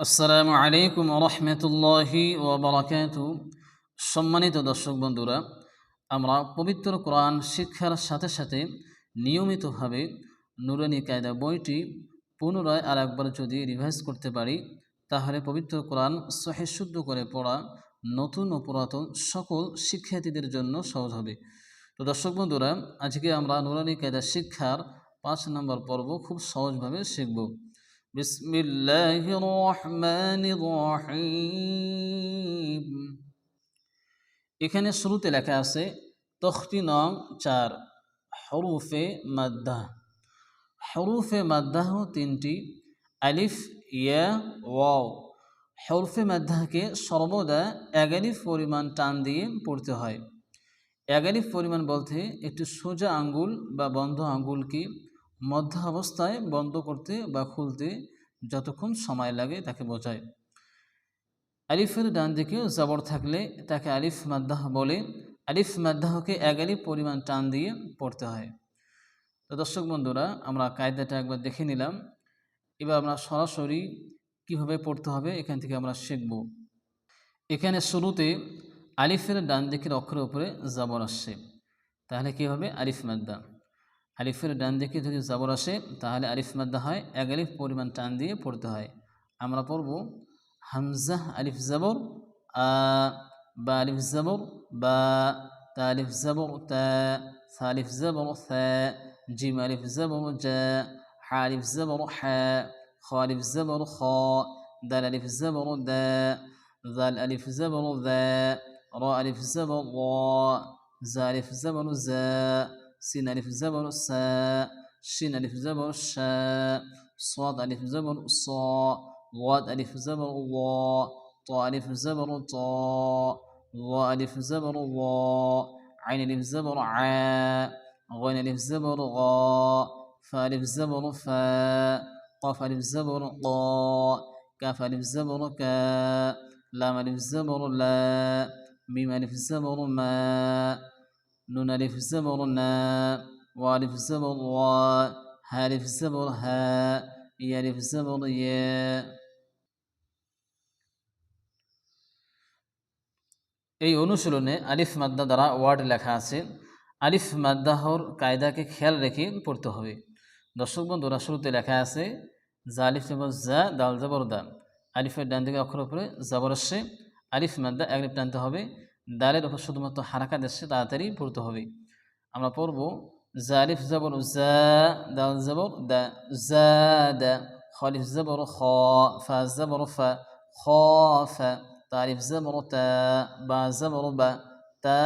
আসসালামু আলাইকুম রহমতুল্লাহি ওবরাকাত সম্মানিত দর্শক বন্ধুরা, আমরা পবিত্র কোরআন শিক্ষার সাথে সাথে নিয়মিতভাবে নুরানি কায়দা বইটি পুনরায় আর একবার যদি রিভাইজ করতে পারি, তাহলে পবিত্র কোরআন সহে শুদ্ধ করে পড়া নতুন ও পুরাতন সকল শিক্ষার্থীদের জন্য সহজ হবে। তো দর্শক বন্ধুরা, আজকে আমরা নুরানি কায়দা শিক্ষার পাঁচ নম্বর পর্ব খুব সহজভাবে শিখব। بسم الله الرحمن الرحيم এখানে শুরুতে লেখা আছে তখতি নং চার হরুফে মাদ্দা হরুফে মাদ্দাহ তিনটি আলিফ ইয়া ওয়াও হরফে মাদ্দাহকে সর্বদা এগালিফ পরিমাণ টান দিয়ে পড়তে হয় এগালিফ পরিমাণ বলতে একটি সোজা আঙ্গুল বা বন্ধ আঙ্গুলকে মধ্য অবস্থায় বন্ধ করতে বা খুলতে যতক্ষণ সময় লাগে তাকে বোঝায়। আলিফের ডান দিকেও জবর থাকলে তাকে আলিফ মাদ্দাহ বলে। আলিফ মাদ্দাহকে এক আলিফ পরিমাণ টান দিয়ে পড়তে হয়। তো দর্শক বন্ধুরা, আমরা কায়দাটা একবার দেখে নিলাম। এবার আমরা সরাসরি কীভাবে পড়তে হবে এখান থেকে আমরা শিখব। এখানে শুরুতে আলিফের ডান দিকের অক্ষরের উপরে জবর আসছে। তাহলে কী হবে? আলিফ মাদ্দা। আলিফের ডান দিকে যদি জবর আসে তাহলে আলিফ মাদ্দা হয় এক আলিফ পরিমাণ টান দিয়ে পড়তে হয় আমরা পড়ব হামজাহ আলিফ জবর আ বা আলিফ জবর বা তা আলিফ জবর তা সালিফ জবর থা জিম আলিফ জবর জা হা আলিফ জবর হা খ আলিফ জবর খ দাল আলিফ জবর দা ذال ألف زبر ذا را ألف زبر را زا ألف زبر زا سين ألف زبر سا شين ألف زبر شا صاد ألف زبر صا ضاد ألف زبر ضا طا ألف زبر طا ظا ألف زبر ظا عين ألف زبر عا غين ألف زبر غا فا ألف زبر فا قاف ألف زبر قا كاف ألف زبر كا لام ألف زبر لا ميم ألف زبر ما নুন আলিফ জবর না ওয়ালিফ জবর ওয়া হালিফ জবর হা ইয়ালিফ জবর يا এই অনুশীলনে আলিফ মাদ্দা দ্বারা ওয়ার্ড লেখা আছে, আলিফ মাদ্দাহর কায়দাকে খেয়াল রেখে পড়তে হবে। দর্শক বন্ধুরা, শুরুতে লেখা আছে, জা আলিফ জবর জা দাল জবর দা আলিফের ডান দিকে অক্ষর উপরে আসে আলিফ মাদ্দা এক টানতে হবে। দালের উপর শুধুমাত্র হারাকাত এসছে তাড়াতাড়ি পড়তে হবে আমরা পড়ব জা আলিফ জবর জা দাল জবর দা জা দা খলিফ জবর খ ফা জবর ফা খ ফা তারিফ জবর তা বা জবর বা তা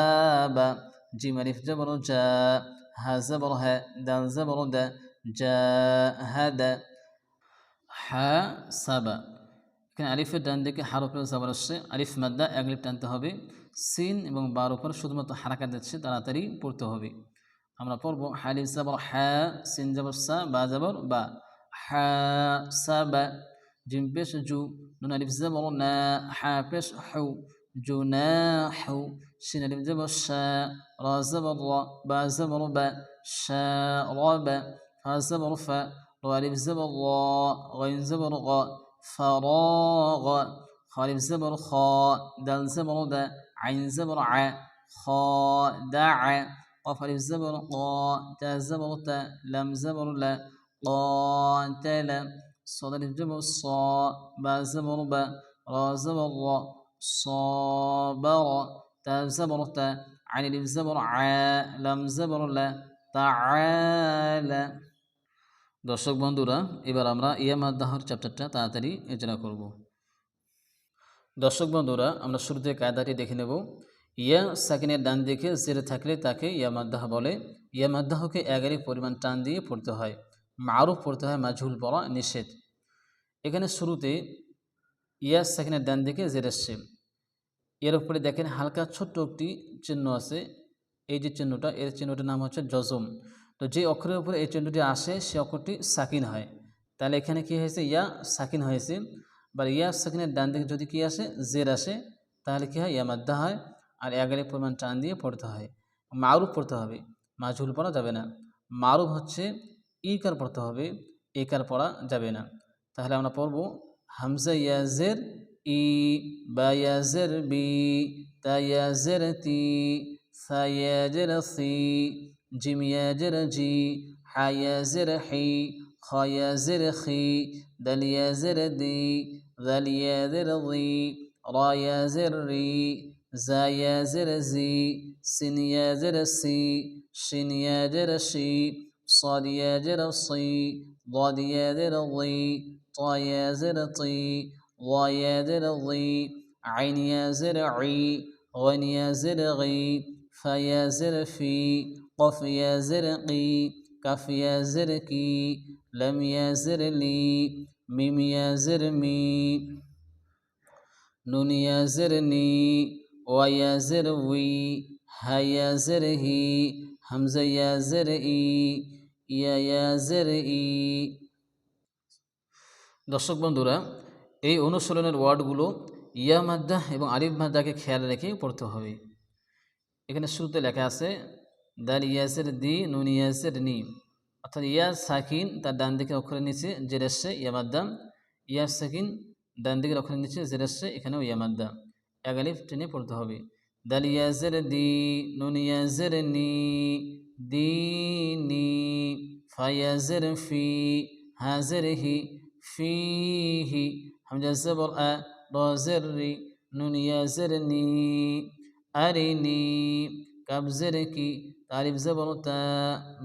বা জিম আলিফ জবর জা হা জবর হা দাল জবর দা জা হা দা হা সাবা এখানে আলিফের ডান দিকে হার উপরে জবর আসছে আলিফ মাদ্দা এক লিফ টানতে হবে সিন এবং বার উপর শুধুমাত্র হারাকা দিচ্ছে তাড়াতাড়ি পড়তে হবে আমরা পড়বো হালিফ জবর হ্যা সিন জবর সা বা জবর বা হ্যা সা বা জিম পেশ জু নুন আলিফ জবর না হ্যা পেশ হু জু না হু সিন আলিফ জবর সা রা জবর রা বা জবর বা সা রা বা ফা জবর ফা রা আলিফ জবর রা غين زبر غا فراغ خالف زبر خا دال زبر دا عين زبر ع خادع قاف ألف زبر قا تا زبر تا لم زبر لا قاتل صاد زبر صا با زبر با را زبر را صابر تا زبر تا عين زبر ع لم زبر لا تعالى দর্শক বন্ধুরা, এবার আমরা ইয়ামাদ্দাহর চ্যাপ্টারটা তাড়াতাড়ি এজরা করব। দর্শক বন্ধুরা, আমরা শুরুতে কায়দাটি দেখে নেব। ইয়া সাকিনের ডান দিকে জেরে থাকলে তাকে ইয়ামাদ্দাহ বলে। ইয়ামাদ্দাহকে এগারি পরিমাণ টান দিয়ে পড়তে হয়। মারুফ পড়তে হয়, মাঝুল পড়া নিষেধ। এখানে শুরুতে ইয়া সাকিনের ডান দিকে জের এসছে। এর উপরে দেখেন হালকা ছোট্ট একটি চিহ্ন আছে। এই যে চিহ্নটা, এর চিহ্নটার নাম হচ্ছে জজম। তো যে অক্ষরের উপরে এই চিহ্নটি আসে, সে অক্ষরটি সাকিন হয়। তাহলে এখানে কি হয়েছে? ইয়া সাকিন হয়েছে। বা ইয়া সাকিনের ডান দিকে যদি কি আসে? জের আসে। তাহলে কি হয়? ইয়া মাদ্দা হয়। আর এগারে পরিমাণ টান দিয়ে পড়তে হয়। মারুফ পড়তে হবে। মাঝুল পড়া যাবে না। মারুফ হচ্ছে ইকার পড়তে হবে। একার পড়া যাবে না। তাহলে আমরা পড়ব হামজা ইয়াজের ই, বা ইয়াজের বি, তা ইয়াজের তি, সা ইয়াজের সি جيم يا جرجي حا يا زرحي خا يا زرخي دل يا زردي ذل يا ذرضي را يا زري زا يا زرزي سن يا زرسي شن يا جرشي صاد يا جرصي ضاد يا ذرضي طا يا زرطي ضا يا ذرضي عين يا زرعي غن يا زرغي فيا زرفي قف يازر قي كف يازر كي لم يازر لي ميم يازر مي نون يازر ني ওয়াইয়াজের উই হায়াজের হি হামজা ইয়াজের ই ইয়াজের ই দর্শক বন্ধুরা এই অনুশীলনের ওয়ার্ডগুলো ইয়া মাদ্দা এবং আরিফ মাদ্দাকে খেয়াল রেখে পড়তে হবে এখানে শুরুতে লেখা আছে দাল ইয়াজের দি নুন ইয়াজের নি অর্থাৎ ইয়া সাকিন তার ডান দিকের অক্ষরের নিচে জেরেসে ইয়ামাদ্দাম। ইয়া সাকিন ডান দিকের অক্ষরের নিচে জেরেসে, এখানেও ইয়ামাদ্দাম। এক আলিফ টেনে পড়তে হবে। দাল ইয়াজের দি নুন ইয়াজের নি দিনি ফায়াজের ফি হাজের হি ফিহি হামজা জবর আ রাজের রি নুন ইয়াজের নি আরিনি কাবজের কি ألف زبرتا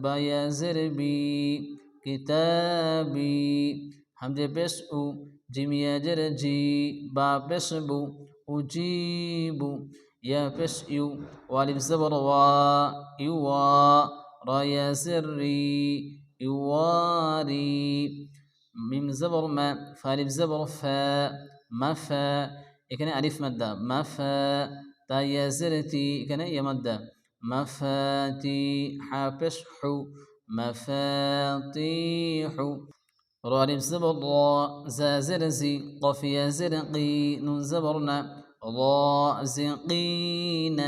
بايا زربي كتابي. حمد بسو جميع جرجي با بسبو أجيب يا بسيو والف زبر وا يوا رايا سري يواري. ميم زبر ما فالف زبر فا ما فا. إكنا ألف مادة ما فا. تا يا زرتي إكنا يا مادة. مفاتيح فشح مفاتيح. رالب زبر ضاء زا زرزي قف زرقي نون زبرنا رازقين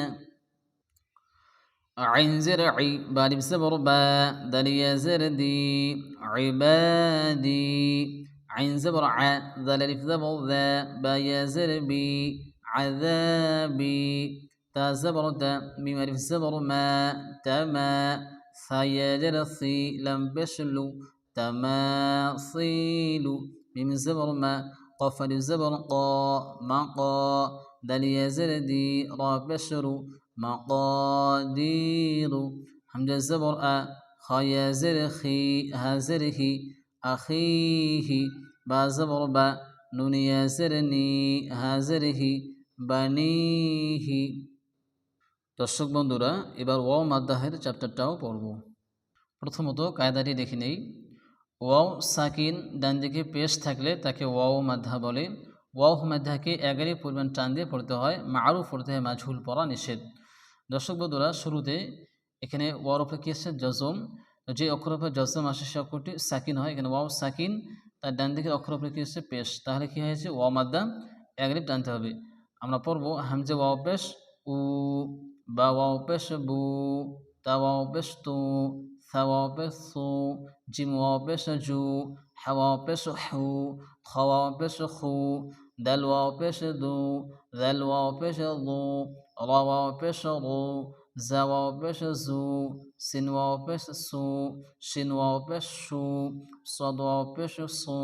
عين زرعي بالب زبر با دليا زردي عبادي. عين زبرع ذا زبر ذا با يا زربي عذابي. تا زبر تا ميم زبر ما تما ثيا جرثي لم بشلو تما تماصيل ميم زبر ما قفل زبر قا مقا دل زردي را بشر مقادير حمد الزبر أ خيا زرخي هزرهي أخيه با زبر با نون يزرني هزره بنيه দর্শক বন্ধুরা, এবার ওয়াও মাদ্দাহের চ্যাপ্টারটাও পড়ব। প্রথমত কায়দাটি দেখে নেই। ওয়াও সাকিন ডান দিকে পেশ থাকলে তাকে ওয়াও মাধ্যা বলে। ওয়াও মাধ্যাকে এগারই পরিমাণ টান দিয়ে পড়তে হয়। মারুফ পড়তে হয় মাঝুল পড়া নিষেধ। দর্শক বন্ধুরা, শুরুতে এখানে ওয়ার উপরে কী আসছে জজম। যে অক্ষর উপরে জজম আসে, সে অক্ষরটি সাকিন হয়। এখানে ওয়াও সাকিন, তার ডান দিকে অক্ষর উপরে কী হচ্ছে পেশ। তাহলে কী হয়েছে? ওয়া মাদ্দা এগারি টানতে হবে। আমরা পড়ব হামজে ওয়াও পেশ, উ بوابشبو توابشتو ثوابثو جموابشجو حوابشحو خوابشخو دلوابشدو ذلوابشضو روابشرو زوابشزو سنوابشسو شنوابششو صدوابشصو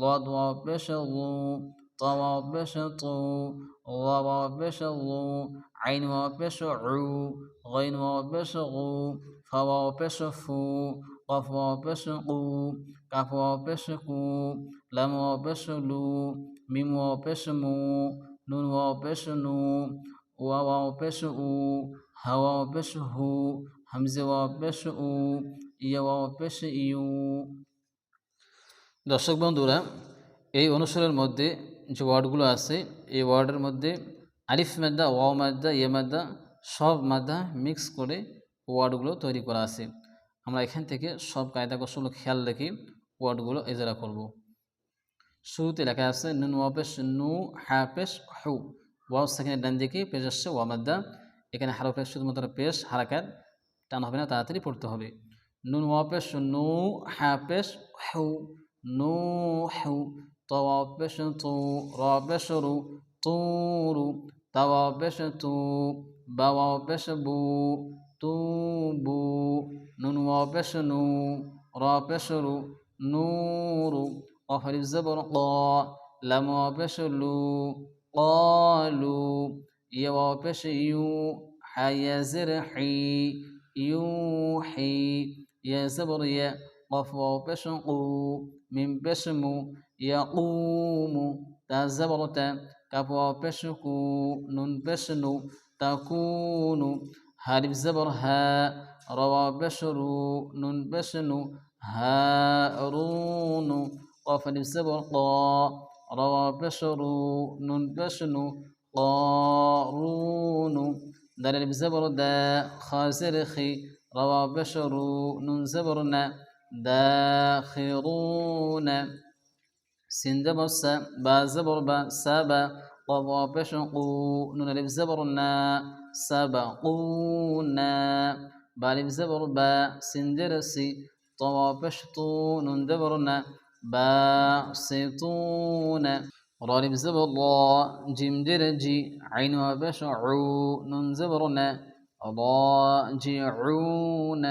لدوابشغو পেশ জু হা ওয়াও পেশ হু খ ওয়াও পেশ খু দাল ওয়াও পেশ দু দাল ওয়াও পেশ দু রা ওয়াও পেশ রু زا واو بش زو سين واو بش سو شين واو بش شو صاد واو بش صو ضاد واو بش ضو طا واو بش طو ظا واو بش ضو عين واو بش عو غين واو بش غو فا واو بش فو قف واو بش قو كاف واو بش كو لام واو بش لو ميم واو بش مو نون واو بش نو واو واو بش او হাওয়া পেশ হু হামজে ওয়া পেশ উ ইয়া ওয়া পেশ ইউ দর্শক বন্ধুরা এই অনুসারের মধ্যে যে ওয়ার্ডগুলো আছে, এই ওয়ার্ডের মধ্যে আরিফ মাদ্দা ওয়া মাদ্দা ইয়ে মাদ্দা সব মাদ্দা মিক্স করে ওয়ার্ডগুলো তৈরি করা আছে। আমরা এখান থেকে সব কায়দা কৌশল খেয়াল রেখে ওয়ার্ডগুলো এজারা করব। শুরুতে লেখা আছে, নুন ওয়াপেশ নু হ্যাপেশ হু। ওয়াও সেখানে ডান দিকে পেশ আসছে ওয়া ওয়ামাদ্দা এখানে হারফের শুধুমাত্র পেশ হারাকাত টান হবে না, তাড়াতাড়ি পড়তে হবে। নুন ওয়াপেশ নু হ্যাপেশ হু। নু হু। ত طوا بش تو را بشرو طور توا بش تو بوا بش بو توبو نون وبش نو را بشرو نور قف الزبر قا لم وبش لو قالوا يا وبش يو حي زرحي يوحي يا زبر يا قف وبش قو من بشمو يقوم. تزبرت كبو بشكو نون بشنو تكون. هارب زبر ها روا بشرو نون بشنو هارون. قاف زبر قا روا بشرو نون بشنو قارون. دلل بزبر دا خازرخي روا بشرو نون زبرنا داخرون. سندبر سا با زبر با سابا قضى بشقو نون الف زبرنا سبقونا بالف زبر با سندرسي طوى بشطو نون دبرنا باسطون رالف زبر را جيم درجي عين وبشعو نون زبرنا راجعون